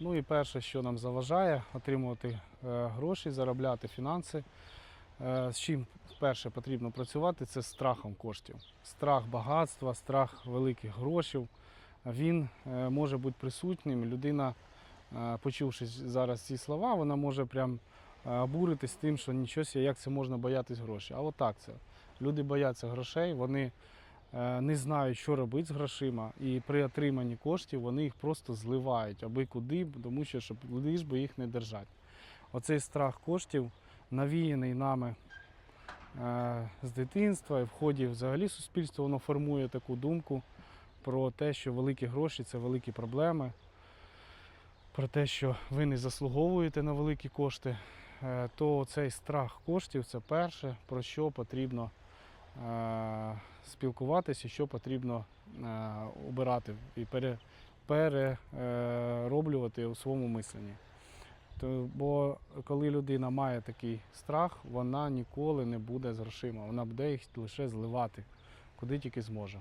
Ну і перше, що нам заважає отримувати е, гроші, заробляти фінанси. Е, З чим перше потрібно працювати, це страхом коштів. Страх багатства, страх великих грошей. Він е, може бути присутнім. Людина, почувши зараз ці слова, вона може прям обуритись тим, що нічого, як це можна боятись грошей. А отак це. Люди бояться грошей, вони не знають, що робити з грошима, і при отриманні коштів вони їх просто зливають аби куди, тому що щоб лиш би їх не держати. Оцей страх коштів навіяний нами е, з дитинства і в ході взагалі суспільства воно формує таку думку про те, що великі гроші це великі проблеми, про те, що ви не заслуговуєте на великі кошти, Е, то цей страх коштів це перше, про що потрібно е, спілкуватися, що потрібно е, обирати і пере, перероблювати у своєму мисленні. То, бо коли людина має такий страх, вона ніколи не буде з грошима, вона буде їх лише зливати, куди тільки зможе.